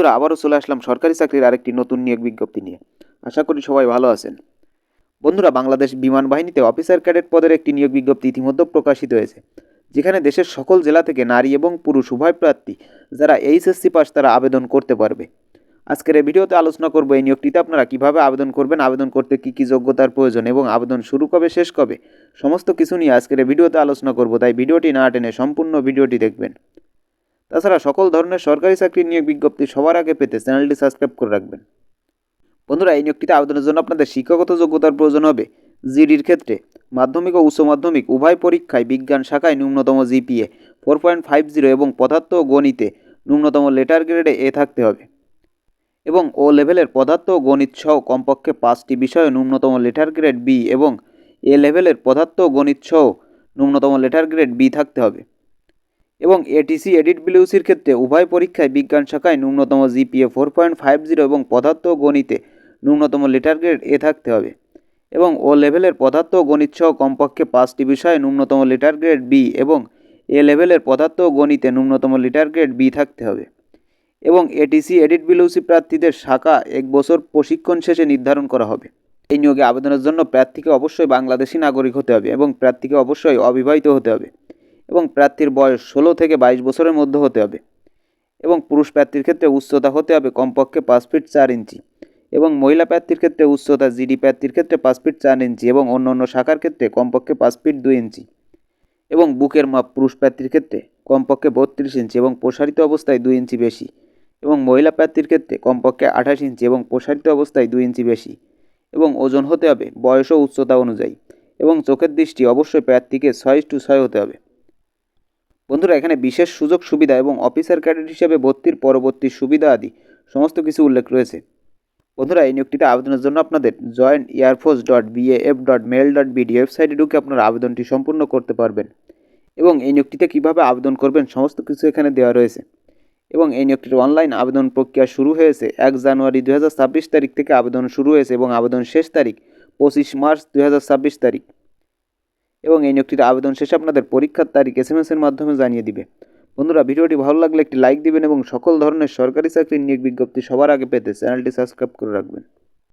বন্ধুরা, আবারও চলে আসলাম সরকারি চাকরির আরেকটি নতুন নিয়োগ বিজ্ঞপ্তি নিয়ে। আশা করি সবাই ভালো আছেন। বন্ধুরা, বাংলাদেশ বিমান বাহিনীতে অফিসার ক্যাডেট পদের একটি নিয়োগ বিজ্ঞপ্তি ইতিমধ্যে প্রকাশিত হয়েছে, যেখানে দেশের সকল জেলা থেকে নারী এবং পুরুষ উভয় প্রার্থী যারা এইচএসসি পাস তারা আবেদন করতে পারবে। আজকের এই ভিডিওতে আলোচনা করব এই নিয়োগটিতে আপনারা কীভাবে আবেদন করবেন, আবেদন করতে কি কি যোগ্যতার প্রয়োজন এবং আবেদন শুরু কবে, শেষ কবে, সমস্ত কিছু নিয়ে আজকের এই ভিডিওতে আলোচনা করব। তাই ভিডিওটি না টেনে সম্পূর্ণ ভিডিওটি দেখবেন। তাছাড়া সকল ধরনের সরকারি চাকরির নিয়োগ বিজ্ঞপ্তি সবার আগে পেতে চ্যানেলটি সাবস্ক্রাইব করে রাখবেন। বন্ধুরা, এই নিয়োগটিতে আবেদনের জন্য আপনাদের শিক্ষাগত যোগ্যতার প্রয়োজন হবে জিডির ক্ষেত্রে। মাধ্যমিক ও উচ্চ মাধ্যমিক উভয় পরীক্ষায় বিজ্ঞান শাখায় ন্যূনতম GPA, four point five zero এবং পদার্থ ও গণিতে ন্যূনতম লেটার গ্রেডে এ থাকতে হবে। এবং ও লেভেলের পদার্থ ও গণিত সহ কমপক্ষে পাঁচটি বিষয়ে ন্যূনতম লেটার গ্রেড বি এবং এ লেভেলের পদার্থ ও গণিত সহ ন্যূনতম লেটার গ্রেড বি থাকতে হবে। এবং এটিসি এডিট বিলিউসির ক্ষেত্রে উভয় পরীক্ষায় বিজ্ঞান শাখায় ন্যূনতম GPA four point five zero এবং পদার্থ গণিতে ন্যূনতম লেটার গ্রেড এ থাকতে হবে এবং ও লেভেলের পদার্থ গণিত সহ কমপক্ষে পাঁচটি বিষয়ে ন্যূনতম লেটার গ্রেড বি এবং এ লেভেলের পদার্থ গণিতে ন্যূনতম লেটার গ্রেড বি থাকতে হবে এবং এটিসি এডিট বিলিউসি প্রার্থীদের শাখা এক বছর প্রশিক্ষণ শেষে নির্ধারণ করা হবে। এই নিয়োগে আবেদনের জন্য প্রার্থীকে অবশ্যই বাংলাদেশি নাগরিক হতে হবে এবং প্রার্থীকে অবশ্যই অবিবাহিত হতে হবে। এবং প্রার্থীর বয়স ষোলো থেকে বাইশ বছরের মধ্যে হতে হবে। এবং পুরুষ প্রার্থীর ক্ষেত্রে উচ্চতা হতে হবে কমপক্ষে পাঁচ ফিট চার ইঞ্চি এবং মহিলা প্রার্থীর ক্ষেত্রে উচ্চতা জিডি প্রার্থীর ক্ষেত্রে পাঁচ ফিট চার ইঞ্চি এবং অন্য অন্য শাখার ক্ষেত্রে কমপক্ষে পাঁচ ফিট দুই ইঞ্চি এবং বুকের মাপ পুরুষ প্রার্থীর ক্ষেত্রে কমপক্ষে বত্রিশ ইঞ্চি এবং প্রসারিত অবস্থায় দুই ইঞ্চি বেশি এবং মহিলা প্রার্থীর ক্ষেত্রে কমপক্ষে আঠাশ ইঞ্চি এবং প্রসারিত অবস্থায় দুই ইঞ্চি বেশি এবং ওজন হতে হবে, বয়স ও উচ্চতা অনুযায়ী এবং চোখের দৃষ্টি অবশ্যই প্রার্থীকে ছয় টু ছয় হতে হবে। বন্ধুরা, এখানে বিশেষ সুযোগ, সুবিধা এবং অফিসার ক্যাডেট হিসেবে ভর্তির পরবর্তী সুবিধা আদি, সমস্ত কিছু উল্লেখ রয়েছে। বন্ধুরা, এই নিয়োগটিতে আবেদনের জন্য আপনাদের joint air force dot BAF dot mail dot BD ওয়েবসাইটে ঢুকে আপনারা আবেদনটি সম্পূর্ণ করতে পারবেন এবং এই নিয়োগটিতে কীভাবে আবেদন করবেন সমস্ত কিছু এখানে দেওয়া রয়েছে। এবং এই নিয়োগটির অনলাইন আবেদন প্রক্রিয়া শুরু হয়েছে এক জানুয়ারি দুই হাজার ছাব্বিশ তারিখ থেকে আবেদন শুরু হয়েছে এবং আবেদন শেষ তারিখ পঁচিশ মার্চ দুই হাজার ছাব্বিশ তারিখ। এবং এই নিয়োগটির আবেদন শেষে আপনাদের পরীক্ষার তারিখ এস এম এসের মাধ্যমে জানিয়ে দিবে। বন্ধুরা, ভিডিওটি ভালো লাগলে একটি লাইক দিবেন এবং সকল ধরনের সরকারি চাকরির নিয়োগ বিজ্ঞপ্তি সবার আগে পেতে চ্যানেলটি সাবস্ক্রাইব করে রাখবেন।